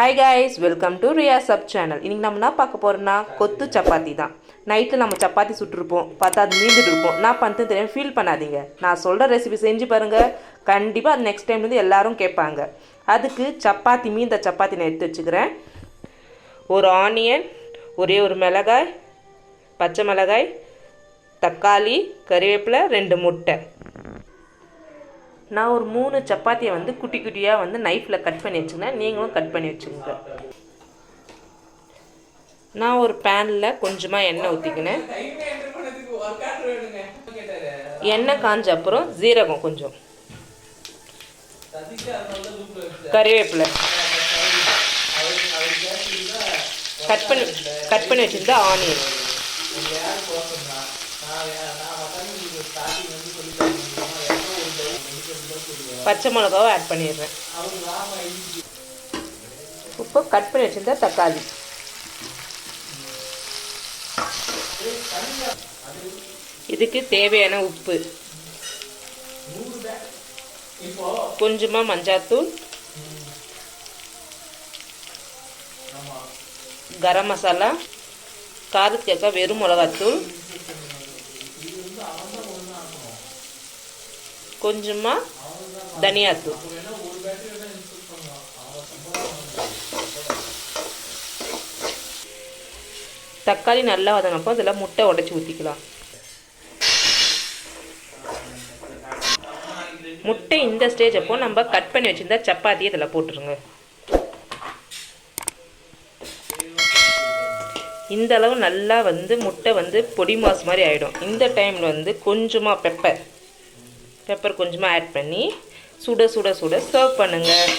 Hi guys welcome to Riya sub channel இன்றைக்கி நம்ம என்ன பார்க்க போகிறோம்னா கொத்து சப்பாத்தி தான். நைட்டில் நம்ம சப்பாத்தி சுட்டிருப்போம் பார்த்தா அது மீந்துட்டு இருப்போம் நான் பண்ணுறது தெரியும் ஃபீல் பண்ணாதீங்க. நான் சொல்கிற ரெசிபி செஞ்சு பாருங்கள் கண்டிப்பாக அது நெக்ஸ்ட் டைம்லேருந்து எல்லாரும் கேட்பாங்க. அதுக்கு சப்பாத்தி மீந்த சப்பாத்தி நான் எடுத்து வச்சுக்கிறேன். ஒரு ஆனியன் ஒரே ஒரு மிளகாய் பச்சை மிளகாய் தக்காளி கறிவேப்பிலை ரெண்டு முட்டை. நான் ஒரு மூணு சப்பாத்தியை வந்து குட்டி குட்டியாக வந்து நைஃப்பில் கட் பண்ணி வச்சுக்கிறேன் நீங்களும் கட் பண்ணி வச்சுக்கோங்க நான் ஒரு பேனில் கொஞ்சமாக எண்ணெய் ஊற்றிக்கினேன் எண்ணெய் காஞ்ச அப்புறம் ஜீரகம் கொஞ்சம் கறிவேப்பிலை கட் பண்ணி கட் பண்ணி வச்சுருந்தா ஆனியன் பச்சை மிளகாவை ஆட் பண்ணிடுறேன். இப்போ கட் பண்ணி வச்சுருந்தா தக்காளி. இதுக்கு தேவையான உப்பு. கொஞ்சமாக மஞ்சாத்தூள். கரம் மசாலா. காரத்துக்கு வெறும் மிளகாத்தூள். கொஞ்சமாக தனியாத்தூள் தக்காளி நல்லா வதங்கப்போ அதில் முட்டை உடச்சி ஊற்றிக்கலாம் முட்டை இந்த ஸ்டேஜ் அப்போ நம்ம கட் பண்ணி வச்சுருந்தா சப்பாத்தி இதில் போட்டுருங்க. இந்த அளவு நல்லா வந்து முட்டை வந்து பொடி மாஸ் மாதிரி ஆகிடும் இந்த டைமில் வந்து கொஞ்சமாக பெப்பர் பெப்பர் கொஞ்சமாக ஆட் பண்ணி சுட சுட சுட சர்வ் பண்ணுங்கள்